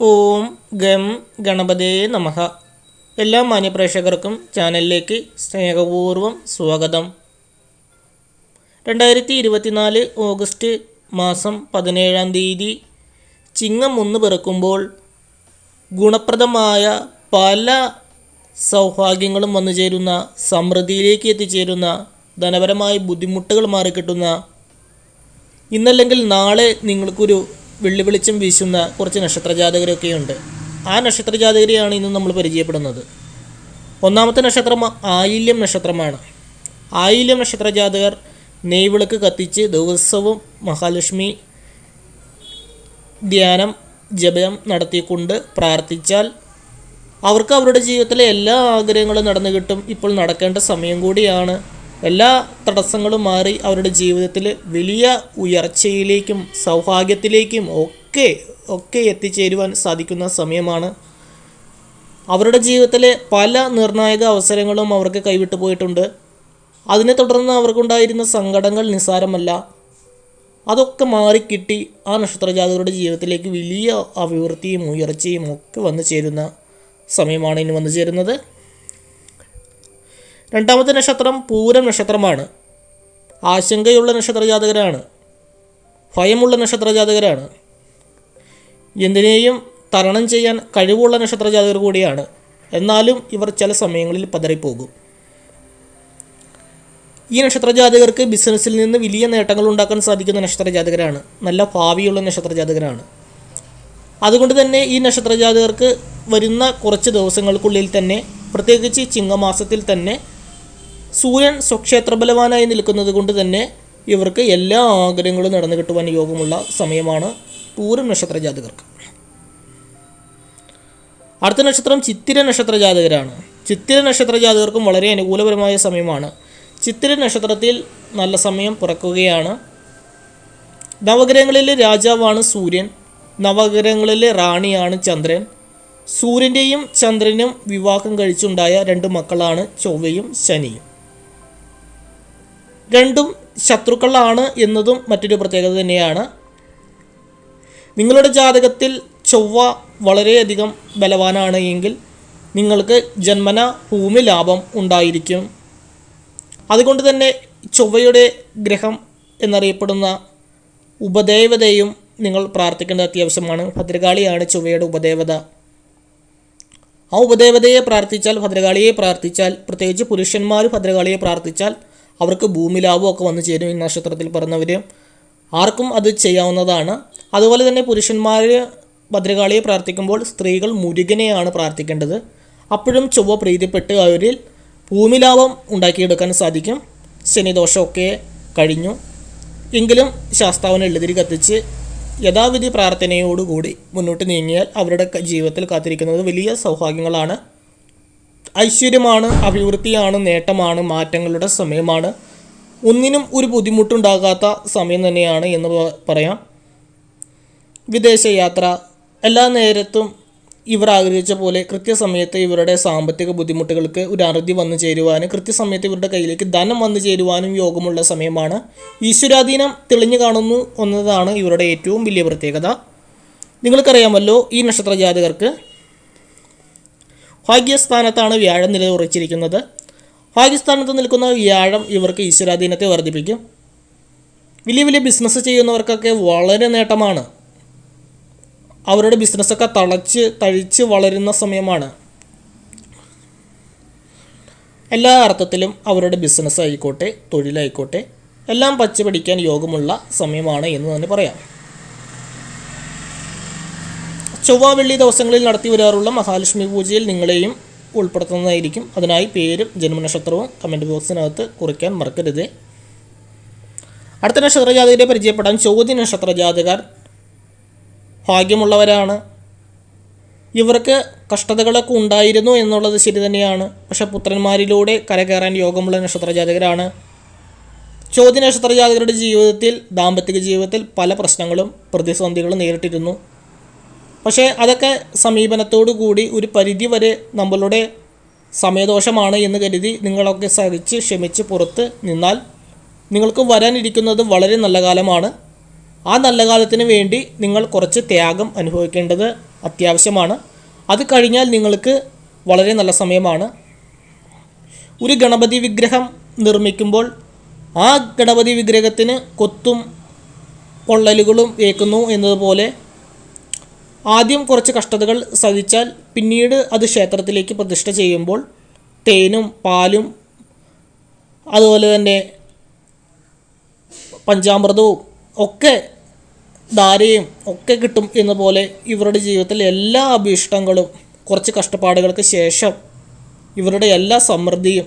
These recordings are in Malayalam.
ഓം ഗം ഗണപതേ നമഹ എല്ലാ മാന്യപ്രേക്ഷകർക്കും ചാനലിലേക്ക് സ്നേഹപൂർവം സ്വാഗതം. രണ്ടായിരത്തി ഇരുപത്തിനാല് ഓഗസ്റ്റ് മാസം പതിനേഴാം തീയതി ചിങ്ങം ഒന്ന് പിറക്കുമ്പോൾ ഗുണപ്രദമായ പല സൗഭാഗ്യങ്ങളും വന്നു ചേരുന്ന സമൃദ്ധിയിലേക്ക് എത്തിച്ചേരുന്ന ധനപരമായ ബുദ്ധിമുട്ടുകൾ മാറിക്കിട്ടുന്ന ഇന്നല്ലെങ്കിൽ നാളെ നിങ്ങൾക്കൊരു വെള്ളി വെളിച്ചം വീശുന്ന കുറച്ച് നക്ഷത്രജാതകരൊക്കെയുണ്ട്. ആ നക്ഷത്രജാതകരെയാണ് ഇന്ന് നമ്മൾ പരിചയപ്പെടുന്നത്. ഒന്നാമത്തെ നക്ഷത്രം ആയില്യം നക്ഷത്രമാണ്. ആയില്യം നക്ഷത്രജാതകർ നെയ്വിളക്ക് കത്തിച്ച് ദിവസവും മഹാലക്ഷ്മി ധ്യാനം ജപം നടത്തിക്കൊണ്ട് പ്രാർത്ഥിച്ചാൽ അവർക്ക് അവരുടെ ജീവിതത്തിലെ എല്ലാ ആഗ്രഹങ്ങളും നടന്നു കിട്ടും ഇപ്പോൾ നടക്കേണ്ട സമയം കൂടിയാണ്. എല്ലാ തടസ്സങ്ങളും മാറി അവരുടെ ജീവിതത്തിൽ വലിയ ഉയർച്ചയിലേക്കും സൗഭാഗ്യത്തിലേക്കും ഒക്കെ ഒക്കെ എത്തിച്ചേരുവാൻ സാധിക്കുന്ന സമയമാണ്. അവരുടെ ജീവിതത്തിലെ പല നിർണായക അവസരങ്ങളും അവർക്ക് കൈവിട്ടു പോയിട്ടുണ്ട്. അതിനെ തുടർന്ന് അവർക്കുണ്ടായിരുന്ന സങ്കടങ്ങൾ നിസ്സാരമല്ല. അതൊക്കെ മാറിക്കിട്ടി ആ നക്ഷത്രജാതകരുടെ ജീവിതത്തിലേക്ക് വലിയ അഭിവൃദ്ധിയും ഉയർച്ചയും ഒക്കെ വന്നു ചേരുന്ന സമയമാണ് ഇനി വന്നു ചേരുന്നത്. രണ്ടാമത്തെ നക്ഷത്രം പൂരം നക്ഷത്രമാണ്. ആശങ്കയുള്ള നക്ഷത്രജാതകരാണ്. ഭയമുള്ള നക്ഷത്രജാതകരാണ്. എന്തിനേയും തരണം ചെയ്യാൻ കഴിവുള്ള നക്ഷത്രജാതകർ കൂടിയാണ്. എന്നാലും ഇവർ ചില സമയങ്ങളിൽ പതറിപ്പോകും. ഈ നക്ഷത്രജാതകർക്ക് ബിസിനസ്സിൽ നിന്ന് വലിയ നേട്ടങ്ങൾ ഉണ്ടാക്കാൻ സാധിക്കുന്ന നക്ഷത്രജാതകരാണ്. നല്ല ഭാവിയുള്ള നക്ഷത്രജാതകരാണ്. അതുകൊണ്ട് തന്നെ ഈ നക്ഷത്രജാതകർക്ക് വരുന്ന കുറച്ച് ദിവസങ്ങൾക്കുള്ളിൽ തന്നെ പ്രത്യേകിച്ച് ചിങ്ങമാസത്തിൽ തന്നെ സൂര്യൻ സ്വക്ഷേത്ര ബലവാനായി നിൽക്കുന്നത് കൊണ്ട് തന്നെ ഇവർക്ക് എല്ലാ ആഗ്രഹങ്ങളും നടന്നു കിട്ടുവാൻ യോഗമുള്ള സമയമാണ് പൂരം നക്ഷത്ര ജാതകർക്ക്. അടുത്ത നക്ഷത്രം ചിത്തിര നക്ഷത്ര ജാതകരാണ്. ചിത്തിര നക്ഷത്ര ജാതകർക്കും വളരെ അനുകൂലപരമായ സമയമാണ്. ചിത്തിര നക്ഷത്രത്തിൽ നല്ല സമയം പിറക്കുകയാണ്. നവഗ്രഹങ്ങളിലെ രാജാവാണ് സൂര്യൻ. നവഗ്രഹങ്ങളിലെ റാണിയാണ് ചന്ദ്രൻ. സൂര്യന്റെയും ചന്ദ്രനും വിവാഹം കഴിച്ചുണ്ടായ രണ്ട് മക്കളാണ് ചൊവ്വയും ശനിയും. രണ്ടും ശത്രുക്കളാണ് എന്നതും മറ്റൊരു പ്രത്യേകത തന്നെയാണ്. നിങ്ങളുടെ ജാതകത്തിൽ ചൊവ്വ വളരെയധികം ബലവാനാണ് എങ്കിൽ നിങ്ങൾക്ക് ജന്മന ഭൂമി ലാഭം ഉണ്ടായിരിക്കും. അതുകൊണ്ട് തന്നെ ചൊവ്വയുടെ ഗ്രഹം എന്നറിയപ്പെടുന്ന ഉപദേവതയും നിങ്ങൾ പ്രാർത്ഥിക്കേണ്ടത് അത്യാവശ്യമാണ്. ഭദ്രകാളിയാണ് ചൊവ്വയുടെ ഉപദേവത. ആ ഉപദേവതയെ പ്രാർത്ഥിച്ചാൽ ഭദ്രകാളിയെ പ്രാർത്ഥിച്ചാൽ പ്രത്യേകിച്ച് പുരുഷന്മാർ ഭദ്രകാളിയെ പ്രാർത്ഥിച്ചാൽ അവർക്ക് ഭൂമി ലാഭമൊക്കെ വന്നു ചേരും ഈ നക്ഷത്രത്തിൽ പറഞ്ഞവർ ആർക്കും അത് ചെയ്യാവുന്നതാണ്. അതുപോലെ തന്നെ പുരുഷന്മാർ ഭദ്രകാളിയെ പ്രാർത്ഥിക്കുമ്പോൾ സ്ത്രീകൾ മുരുകനെയാണ് പ്രാർത്ഥിക്കേണ്ടത്. അപ്പോഴും ചൊവ്വ പ്രീതിപ്പെട്ട് അവരിൽ ഭൂമി ലാഭം ഉണ്ടാക്കിയെടുക്കാൻ സാധിക്കും. ശനിദോഷമൊക്കെ കഴിഞ്ഞു. എങ്കിലും ശാസ്താവിനെ എഴുതിരി കത്തിച്ച് യഥാവിധി പ്രാർത്ഥനയോടുകൂടി മുന്നോട്ട് നീങ്ങിയാൽ അവരുടെ ജീവിതത്തിൽ കാത്തിരിക്കുന്നത് വലിയ സൗഭാഗ്യങ്ങളാണ്. ഐശ്വര്യമാണ് അഭിവൃദ്ധിയാണ് നേട്ടമാണ് മാറ്റങ്ങളുടെ സമയമാണ്. ഒന്നിനും ഒരു ബുദ്ധിമുട്ടുണ്ടാകാത്ത സമയം തന്നെയാണ് എന്ന് പറയാം. വിദേശയാത്ര എല്ലാ നേരത്തും ഇവർ ആഗ്രഹിച്ച പോലെ കൃത്യസമയത്ത് ഇവരുടെ സാമ്പത്തിക ബുദ്ധിമുട്ടുകൾക്ക് ഒരു അറുതി വന്നു ചേരുവാനും കൃത്യസമയത്ത് ഇവരുടെ കയ്യിലേക്ക് ധനം വന്നു ചേരുവാനും യോഗമുള്ള സമയമാണ്. ഈശ്വരാധീനം തെളിഞ്ഞു കാണുന്നു എന്നതാണ് ഇവരുടെ ഏറ്റവും വലിയ പ്രത്യേകത. നിങ്ങൾക്കറിയാമല്ലോ ഈ നക്ഷത്ര ജാതകർക്ക് ഭാഗ്യസ്ഥാനത്താണ് വ്യാഴം നിലയുറച്ചിരിക്കുന്നത്. ഭാഗ്യസ്ഥാനത്ത് നിൽക്കുന്ന വ്യാഴം ഇവർക്ക് ഈശ്വരാധീനത്തെ വർദ്ധിപ്പിക്കും. വലിയ വലിയ ബിസിനസ് ചെയ്യുന്നവർക്കൊക്കെ വളരെ നേട്ടമാണ്. അവരുടെ ബിസിനസ്സൊക്കെ തളച്ച് തഴിച്ച് വളരുന്ന സമയമാണ്. എല്ലാ അർത്ഥത്തിലും അവരുടെ ബിസിനസ് ആയിക്കോട്ടെ തൊഴിലായിക്കോട്ടെ എല്ലാം പച്ചപിടിക്കാൻ യോഗമുള്ള സമയമാണ് എന്ന് തന്നെ പറയാം. ചൊവ്വ വെള്ളി ദിവസങ്ങളിൽ നടത്തി വരാറുള്ള മഹാലക്ഷ്മി പൂജയിൽ നിങ്ങളെയും ഉൾപ്പെടുത്തുന്നതായിരിക്കും. അതിനായി പേരും ജന്മനക്ഷത്രവും കമന്റ് ബോക്സിനകത്ത് കുറിക്കാൻ മറക്കരുത്. അടുത്ത നക്ഷത്രജാതകരെ പരിചയപ്പെടാൻ ചോദ്യ നക്ഷത്രജാതകർ ഭാഗ്യമുള്ളവരാണ്. ഇവർക്ക് കഷ്ടതകളൊക്കെ ഉണ്ടായിരുന്നു എന്നുള്ളത് ശരി തന്നെയാണ്. പക്ഷെ പുത്രന്മാരിലൂടെ കരകയറാൻ യോഗമുള്ള നക്ഷത്രജാതകരാണ്. ചോദ്യ നക്ഷത്രജാതകരുടെ ജീവിതത്തിൽ ദാമ്പത്യ ജീവിതത്തിൽ പല പ്രശ്നങ്ങളും പ്രതിസന്ധികളും നേരിട്ടിരുന്നു. പക്ഷേ അതൊക്കെ സമീപനത്തോടു കൂടി ഒരു പരിധി വരെ നമ്മളുടെ സമയദോഷമാണ് എന്ന് കരുതി നിങ്ങളൊക്കെ സഹിച്ച് ക്ഷമിച്ച് പുറത്ത് നിന്നാൽ നിങ്ങൾക്ക് വരാനിരിക്കുന്നത് വളരെ നല്ല കാലമാണ്. ആ നല്ല കാലത്തിന് വേണ്ടി നിങ്ങൾ കുറച്ച് ത്യാഗം അനുഭവിക്കേണ്ടത് അത്യാവശ്യമാണ്. അത് കഴിഞ്ഞാൽ നിങ്ങൾക്ക് വളരെ നല്ല സമയമാണ്. ഒരു ഗണപതി വിഗ്രഹം നിർമ്മിക്കുമ്പോൾ ആ ഗണപതി വിഗ്രഹത്തിന് കൊത്തും പൊള്ളലുകളും ഏൽക്കുന്നു എന്നതുപോലെ ആദ്യം കുറച്ച് കഷ്ടതകൾ സഹിച്ചാൽ പിന്നീട് അത് ക്ഷേത്രത്തിലേക്ക് പ്രതിഷ്ഠ ചെയ്യുമ്പോൾ തേനും പാലും അതുപോലെ തന്നെ പഞ്ചാമൃതവും ഒക്കെ ധാരയും ഒക്കെ കിട്ടും എന്ന പോലെ ഇവരുടെ ജീവിതത്തിലെ എല്ലാ അഭീഷ്ടങ്ങളും കുറച്ച് കഷ്ടപ്പാടുകൾക്ക് ശേഷം ഇവരുടെ എല്ലാ സമൃദ്ധിയും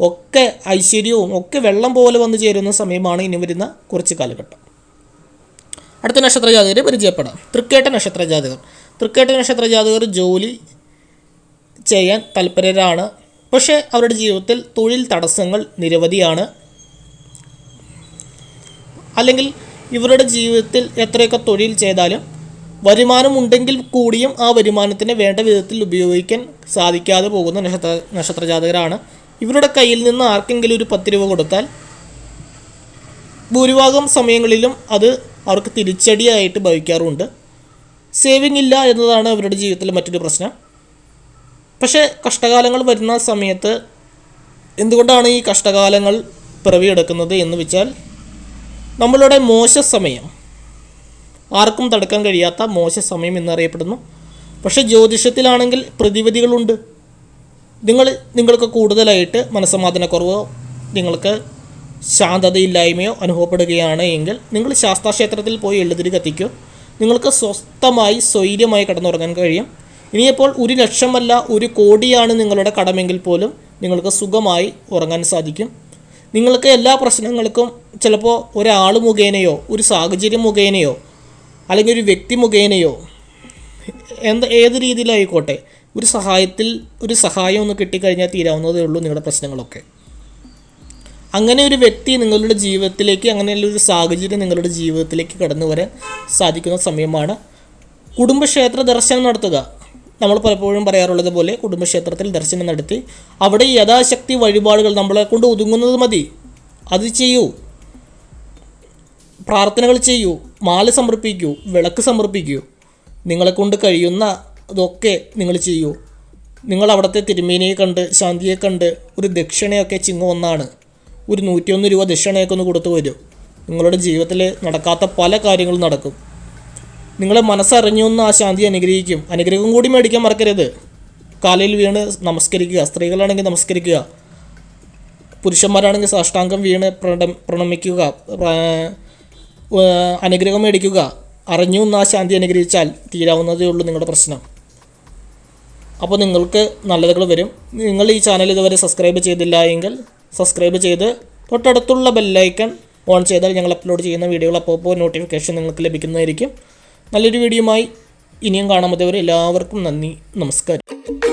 ഒക്കെ ഐശ്വര്യവും ഒക്കെ വെള്ളം പോലെ വന്നു ചേരുന്ന സമയമാണ് ഇനി വരുന്ന കുറച്ച് കാലഘട്ടം. അടുത്ത നക്ഷത്ര ജാതകരെ പരിചയപ്പെടാം. തൃക്കേട്ട നക്ഷത്ര ജാതകർ. തൃക്കേട്ട നക്ഷത്ര ജാതകർ ജോലി ചെയ്യാൻ തൽപരരാണ്. പക്ഷേ അവരുടെ ജീവിതത്തിൽ തൊഴിൽ തടസ്സങ്ങൾ നിരവധിയാണ്. അല്ലെങ്കിൽ ഇവരുടെ ജീവിതത്തിൽ എത്രയൊക്കെ തൊഴിൽ ചെയ്താലും വരുമാനം ഉണ്ടെങ്കിൽ കൂടിയും ആ വരുമാനത്തിനെ വേണ്ട വിധത്തിൽ ഉപയോഗിക്കാൻ സാധിക്കാതെ പോകുന്ന നക്ഷത്ര നക്ഷത്ര ജാതകരാണ്. ഇവരുടെ കയ്യിൽ നിന്ന് ആർക്കെങ്കിലും ഒരു പത്ത് രൂപ കൊടുത്താൽ ഭൂരിഭാഗം സമയങ്ങളിലും അത് അവർക്ക് തിരിച്ചടിയായിട്ട് ഭവിക്കാറുമുണ്ട്. സേവിങ് ഇല്ല എന്നതാണ് അവരുടെ ജീവിതത്തിലെ മറ്റൊരു പ്രശ്നം. പക്ഷേ കഷ്ടകാലങ്ങൾ വരുന്ന സമയത്ത് എന്തുകൊണ്ടാണ് ഈ കഷ്ടകാലങ്ങൾ പിറവിയെടുക്കുന്നത് എന്ന് വെച്ചാൽ നമ്മളുടെ മോശ സമയം. ആർക്കും തടുക്കാൻ കഴിയാത്ത മോശ സമയം എന്നറിയപ്പെടുന്നു. പക്ഷേ ജ്യോതിഷത്തിലാണെങ്കിൽ പ്രതിവിധികളുണ്ട്. നിങ്ങൾ നിങ്ങൾക്ക് കൂടുതലായിട്ട് മനസ്സമാധാനക്കുറവോ നിങ്ങൾക്ക് ശാന്തതയില്ലായ്മയോ അനുഭവപ്പെടുകയാണ് എങ്കിൽ നിങ്ങൾ ശാസ്താക്ഷേത്രത്തിൽ പോയി എഴുതിരി കത്തിക്കൂ. നിങ്ങൾക്ക് സ്വസ്ഥമായി സ്വൈര്യമായി കടന്നുറങ്ങാൻ കഴിയും. ഇനിയപ്പോൾ ഒരു ലക്ഷമല്ല ഒരു കോടിയാണ് നിങ്ങളുടെ കടമെങ്കിൽ പോലും നിങ്ങൾക്ക് സുഖമായി ഉറങ്ങാൻ സാധിക്കും. നിങ്ങൾക്ക് എല്ലാ പ്രശ്നങ്ങൾക്കും ചിലപ്പോൾ ഒരാൾ മുഖേനയോ ഒരു സാഹചര്യം മുഖേനയോ അല്ലെങ്കിൽ ഒരു വ്യക്തി മുഖേനയോ എന്ത് ഏത് രീതിയിലായിക്കോട്ടെ ഒരു സഹായത്തിൽ ഒരു സഹായം ഒന്ന് കിട്ടിക്കഴിഞ്ഞാൽ തീരാവുന്നതേ ഉള്ളൂ നിങ്ങളുടെ പ്രശ്നങ്ങളൊക്കെ. അങ്ങനെ ഒരു വ്യക്തി നിങ്ങളുടെ ജീവിതത്തിലേക്ക് അങ്ങനെയുള്ള ഒരു സാഹചര്യം നിങ്ങളുടെ ജീവിതത്തിലേക്ക് കടന്നു വരാൻ സാധിക്കുന്ന സമയമാണ്. കുടുംബക്ഷേത്ര ദർശനം നടത്തുക. നമ്മൾ പലപ്പോഴും പറയാറുള്ളത് പോലെ കുടുംബക്ഷേത്രത്തിൽ ദർശനം നടത്തി അവിടെ യഥാശക്തി വഴിപാടുകൾ നമ്മളെ കൊണ്ട് ഒതുങ്ങുന്നത് മതി. അത് ചെയ്യൂ. പ്രാർത്ഥനകൾ ചെയ്യൂ. മാല സമർപ്പിക്കൂ. വിളക്ക് സമർപ്പിക്കൂ. നിങ്ങളെ കൊണ്ട് കഴിയുന്ന ഇതൊക്കെ നിങ്ങൾ ചെയ്യൂ. നിങ്ങൾ അവിടുത്തെ തിരുമേനിയെ കണ്ട് ശാന്തിയെ കണ്ട് ഒരു ദക്ഷിണയൊക്കെ ചിങ്ങ ഒന്നാണ്. ഒരു നൂറ്റിയൊന്ന് രൂപ ദക്ഷിണയൊക്കെ ഒന്ന് കൊടുത്തു വരും. നിങ്ങളുടെ ജീവിതത്തിൽ നടക്കാത്ത പല കാര്യങ്ങളും നടക്കും. നിങ്ങളെ മനസ്സറിഞ്ഞൊന്ന് ആ ശാന്തി അനുഗ്രഹിക്കും. അനുഗ്രഹം കൂടി മേടിക്കാൻ മറക്കരുത്. കാലയിൽ വീണ് നമസ്കരിക്കുക. സ്ത്രീകളാണെങ്കിൽ നമസ്കരിക്കുക. പുരുഷന്മാരാണെങ്കിൽ സാഷ്ടാംഗം വീണ് പ്രണ പ്രണമിക്കുക. പ്ര- അനുഗ്രഹം മേടിക്കുക. അറിഞ്ഞു ആ ശാന്തി അനുഗ്രഹിച്ചാൽ തീരാവുന്നതേ ഉള്ളൂ നിങ്ങളുടെ പ്രശ്നം. അപ്പോൾ നിങ്ങൾക്ക് നല്ലതുകൾ വരും. നിങ്ങൾ ഈ ചാനൽ ഇതുവരെ സബ്സ്ക്രൈബ് ചെയ്തില്ല എങ്കിൽ സബ്സ്ക്രൈബ് ചെയ്ത് തൊട്ടടുത്തുള്ള ബെല്ലൈക്കൺ ഓൺ ചെയ്താൽ ഞങ്ങൾ അപ്ലോഡ് ചെയ്യുന്ന വീഡിയോകൾ അപ്പോൾ അപ്പോൾ നോട്ടിഫിക്കേഷൻ നിങ്ങൾക്ക് ലഭിക്കുന്നതായിരിക്കും. നല്ലൊരു വീഡിയോയുമായി ഇനിയും കാണാമതവരെ എല്ലാവർക്കും നന്ദി. നമസ്കാരം.